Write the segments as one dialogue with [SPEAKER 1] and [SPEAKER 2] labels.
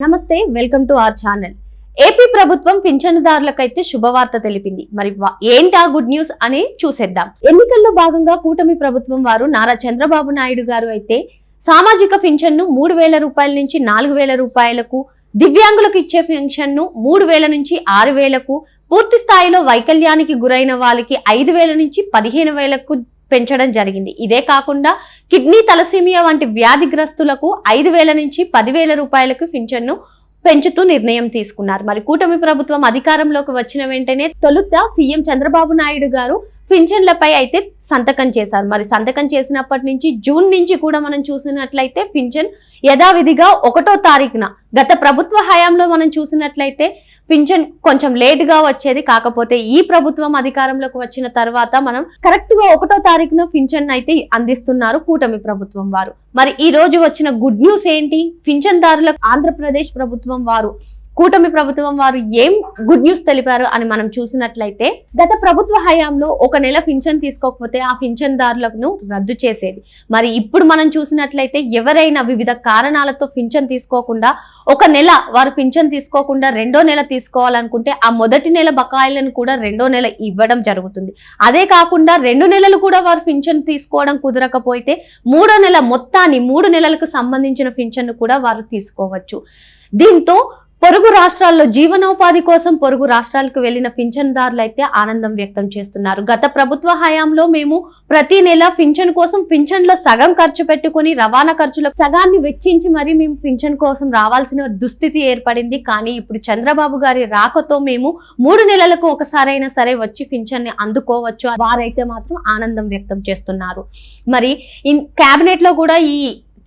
[SPEAKER 1] నమస్తే welcome to our channel. AP ప్రభుత్వం పింఛనుదారులకైతే శుభవార్త తెలిపింది. మరి వా- ఏంటి ఆ గుడ్ న్యూస్ అని చూసేద్దాం. ఎన్నికల్లో భాగంగా కూటమి ప్రభుత్వం వారు నారా చంద్రబాబు నాయుడు గారు అయితే సామాజిక పింఛన్ను మూడు వేల రూపాయల నుంచి నాలుగు వేల రూపాయలకు దివ్యాంగులకు ఇచ్చే పెన్షన్ను మూడు వేల నుంచి ఆరు వేలకు పూర్తి స్థాయిలో వైకల్యానికి గురైన వాళ్ళకి ఐదు వేల నుంచి పదిహేను వేలకు పెంచడం జరిగింది. ఇదే కాకుండా కిడ్నీ తలసీమియా వంటి వ్యాధిగ్రస్తులకు ఐదు వేల నుంచి పదివేల రూపాయలకు పింఛన్ను పెంచుతూ నిర్ణయం తీసుకున్నారు. మరి కూటమి ప్రభుత్వం అధికారంలోకి వచ్చిన వెంటనే తొలుత సీఎం చంద్రబాబు నాయుడు గారు పింఛన్లపై అయితే సంతకం చేశారు. మరి సంతకం చేసినప్పటి నుంచి జూన్ నుంచి కూడా మనం చూసినట్లయితే పింఛన్ యథావిధిగా ఒకటో తారీఖున గత ప్రభుత్వ హయాంలో మనం చూసినట్లయితే పింఛన్ కొంచెం లేట్గా వచ్చేది కాకపోతే ఈ ప్రభుత్వం అధికారంలోకి వచ్చిన తర్వాత మనం కరెక్ట్గా ఒకటో తారీఖున పింఛన్ అయితే అందిస్తున్నారు కూటమి ప్రభుత్వం వారు. మరి ఈ రోజు వచ్చిన గుడ్ న్యూస్ ఏంటి? పింఛన్దారులకు ఆంధ్రప్రదేశ్ ప్రభుత్వం వారు కూటమి ప్రభుత్వం వారు ఏం గుడ్ న్యూస్ తెలిపారు అని మనం చూసినట్లయితే గత ప్రభుత్వ హయాంలో ఒక నెల పింఛన్ తీసుకోకపోతే ఆ పింఛన్దారులను రద్దు చేసేది. మరి ఇప్పుడు మనం చూసినట్లయితే ఎవరైనా వివిధ కారణాలతో పింఛన్ తీసుకోకుండా ఒక నెల వారు పింఛన్ తీసుకోకుండా రెండో నెల తీసుకోవాలనుకుంటే ఆ మొదటి నెల బకాయిలను కూడా రెండో నెల ఇవ్వడం జరుగుతుంది. అదే కాకుండా రెండు నెలలు కూడా వారు పింఛన్ తీసుకోవడం కుదరకపోతే మూడో నెల మొత్తాన్ని మూడు నెలలకు సంబంధించిన పింఛన్ను కూడా వారు తీసుకోవచ్చు. దీంతో పొరుగు రాష్ట్రాల్లో జీవనోపాధి కోసం పొరుగు రాష్ట్రాలకు వెళ్ళిన పింఛన్దారులు అయితే ఆనందం వ్యక్తం చేస్తున్నారు. గత ప్రభుత్వ హయాంలో మేము ప్రతి నెల పింఛన్ కోసం పింఛన్లో సగం ఖర్చు పెట్టుకుని రవాణా ఖర్చులకు సగాన్ని వెచ్చించి మరి మేము పింఛన్ కోసం రావాల్సిన దుస్థితి ఏర్పడింది. కానీ ఇప్పుడు చంద్రబాబు గారి రాకతో మేము మూడు నెలలకు ఒకసారైనా సరే వచ్చి పింఛన్ని అందుకోవచ్చు. వారైతే మాత్రం ఆనందం వ్యక్తం చేస్తున్నారు. మరి ఇన్ క్యాబినెట్లో కూడా ఈ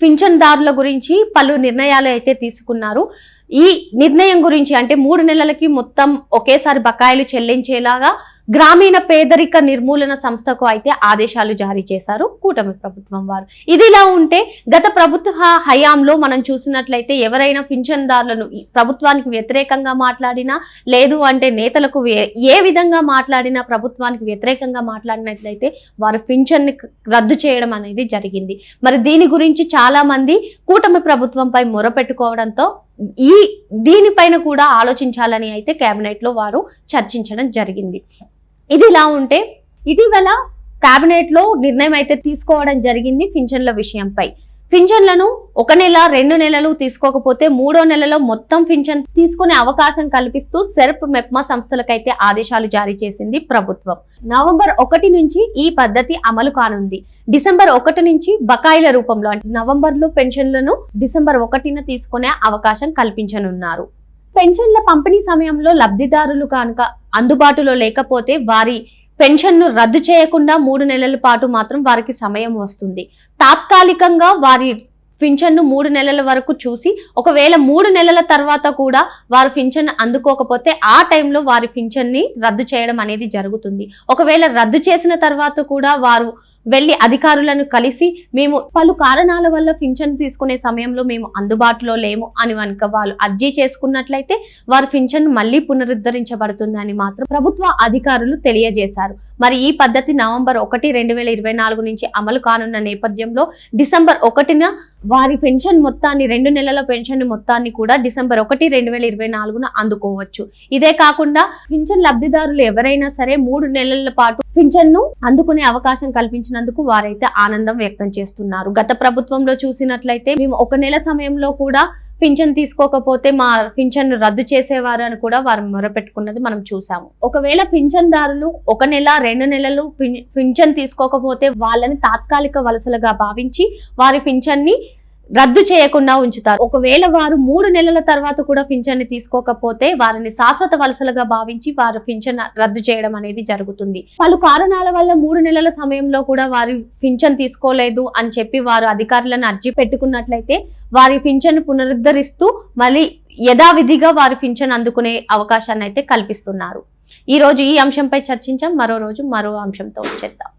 [SPEAKER 1] పింఛన్దారుల గురించి పలు నిర్ణయాలు అయితే తీసుకున్నారు. ఈ నిర్ణయం గురించి అంటే మూడు నెలలకి మొత్తం ఒకేసారి బకాయిలు చెల్లించేలాగా గ్రామీణ పేదరిక నిర్మూలన సంస్థకు అయితే ఆదేశాలు జారీ చేశారు కూటమి ప్రభుత్వం వారు. ఇదిలా ఉంటే గత ప్రభుత్వ హయాంలో మనం చూసినట్లయితే ఎవరైనా పింఛన్దారులను ప్రభుత్వానికి వ్యతిరేకంగా మాట్లాడినా లేదు అంటే నేతలకు ఏ విధంగా మాట్లాడినా ప్రభుత్వానికి వ్యతిరేకంగా మాట్లాడినట్లయితే వారు పింఛన్ని రద్దు చేయడం అనేది జరిగింది. మరి దీని గురించి చాలా మంది కూటమి ప్రభుత్వంపై మొరపెట్టుకోవడంతో ఈ దీనిపైన కూడా ఆలోచించాలని అయితే కేబినెట్లో వారు చర్చించడం జరిగింది. ఇది ఇలా ఉంటే ఇటీవల కేబినెట్లో నిర్ణయం అయితే తీసుకోవడం జరిగింది పింఛన్ల విషయంపై. పింఛన్లను ఒక నెల రెండు నెలలు తీసుకోకపోతే మూడో నెలలో మొత్తం పింఛన్ తీసుకునే అవకాశం కల్పిస్తూ సెర్ప్ మెప్మా సంస్థలకైతే ఆదేశాలు జారీ చేసింది ప్రభుత్వం. నవంబర్ ఒకటి నుంచి ఈ పద్ధతి అమలు కానుంది. డిసెంబర్ ఒకటి నుంచి బకాయిల రూపంలో అంటే నవంబర్లో పెన్షన్లను డిసెంబర్ ఒకటిన తీసుకునే అవకాశం కల్పించనున్నారు. పెన్షన్ల పంపిణీ సమయంలో లబ్ధిదారులు కనుక అందుబాటులో లేకపోతే వారి పెన్షన్ను రద్దు చేయకుండా మూడు నెలల పాటు మాత్రం వారికి సమయం వస్తుంది. తాత్కాలికంగా వారి పింఛన్ను మూడు నెలల వరకు చూసి ఒకవేళ మూడు నెలల తర్వాత కూడా వారు పింఛన్ అందుకోకపోతే ఆ టైంలో వారి పింఛన్ని రద్దు చేయడం అనేది జరుగుతుంది. ఒకవేళ రద్దు చేసిన తర్వాత కూడా వారు వెళ్ళి అధికారులను కలిసి మేము పలు కారణాల వల్ల పింఛన్ తీసుకునే సమయంలో మేము అందుబాటులో లేము అని కనుక వాళ్ళు అర్జీ చేసుకున్నట్లయితే వారి పింఛన్ మళ్ళీ పునరుద్ధరించబడుతుందని మాత్రం ప్రభుత్వ అధికారులు తెలియజేశారు. మరి ఈ పద్ధతి నవంబర్ ఒకటి రెండు వేల ఇరవై నాలుగు నుంచి అమలు కానున్న నేపథ్యంలో డిసెంబర్ ఒకటిన వారి పెన్షన్ మొత్తాన్ని రెండు నెలల పెన్షన్ మొత్తాన్ని కూడా డిసెంబర్ ఒకటి రెండు వేల ఇరవై నాలుగున అందుకోవచ్చు. ఇదే కాకుండా పింఛన్ లబ్ధిదారులు ఎవరైనా సరే మూడు నెలల పాటు పింఛన్ను అందుకునే అవకాశం సాధించినందుకు వారైతే ఆనందం వ్యక్తం చేస్తున్నారు. గత ప్రభుత్వంలో చూసినట్లయితే మేము ఒక నెల సమయంలో కూడా పింఛన్ తీసుకోకపోతే మా పింఛన్ రద్దు చేసేవారు అని కూడా వారు మొరపెట్టుకున్నది మనం చూసాము. ఒకవేళ పింఛన్దారులు ఒక నెల రెండు నెలలు పింఛన్ తీసుకోకపోతే వాళ్ళని తాత్కాలిక వలసలుగా భావించి వారి పింఛన్ని రద్దు చేయకుండా ఉంచుతారు. ఒకవేళ వారు మూడు నెలల తర్వాత కూడా పింఛన్ తీసుకోకపోతే వారిని శాశ్వత వలసలుగా భావించి వారు పింఛన్ రద్దు చేయడం అనేది జరుగుతుంది. పలు కారణాల వల్ల మూడు నెలల సమయంలో కూడా వారి పింఛన్ తీసుకోలేదు అని చెప్పి వారు అధికారులను అర్జీ పెట్టుకున్నట్లయితే వారి పింఛన్ పునరుద్ధరిస్తూ మళ్ళీ యథావిధిగా వారి పింఛన్ అందుకునే అవకాశాన్ని అయితే కల్పిస్తున్నారు. ఈ రోజు ఈ అంశంపై చర్చించాం. మరో రోజు మరో అంశంతో చేద్దాం.